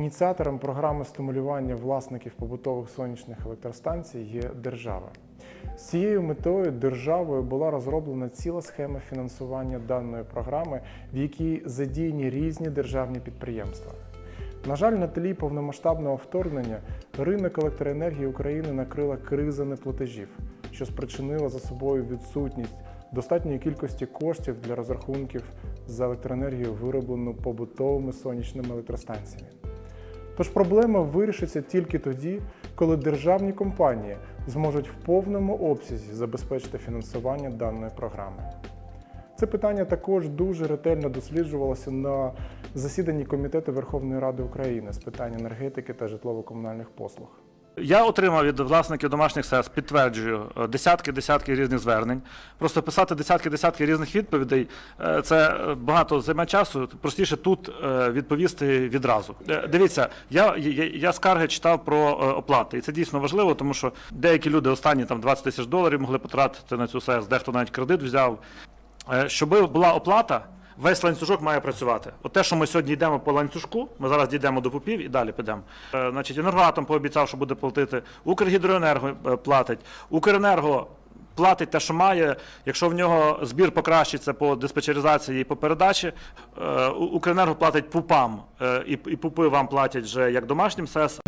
Ініціатором програми стимулювання власників побутових сонячних електростанцій є держава. З цією метою державою була розроблена ціла схема фінансування даної програми, в якій задіяні різні державні підприємства. На жаль, на тлі повномасштабного вторгнення ринок електроенергії України накрила криза неплатежів, що спричинила за собою відсутність достатньої кількості коштів для розрахунків за електроенергію, вироблену побутовими сонячними електростанціями. Тож проблема вирішиться тільки тоді, коли державні компанії зможуть в повному обсязі забезпечити фінансування даної програми. Це питання також дуже ретельно досліджувалося на засіданні Комітету Верховної Ради України з питань енергетики та житлово-комунальних послуг. Я отримав від власників домашніх СЕС, підтверджую, десятки-десятки різних звернень. Просто писати десятки-десятки різних відповідей е, це е, багато займе часу. Простіше тут е, відповісти відразу. Дивіться, я, я, я скарги читав про оплати, і це дійсно важливо, тому що деякі люди останні там 20 тисяч доларів могли потратити на цю СЕС, дехто навіть кредит взяв. Щоб була оплата, весь ланцюжок має працювати. От те, що ми сьогодні йдемо по ланцюжку, ми зараз дійдемо до пупів і далі підемо. Е, Значить, енергоатом пообіцяв, що буде платити. Укргідроенерго е, платить. Укренерго платить те, що має. Якщо в нього збір покращиться по диспетчеризації і по передачі, е, Укренерго платить пупам, е, і, і пупи вам платять вже як домашнім СЕС.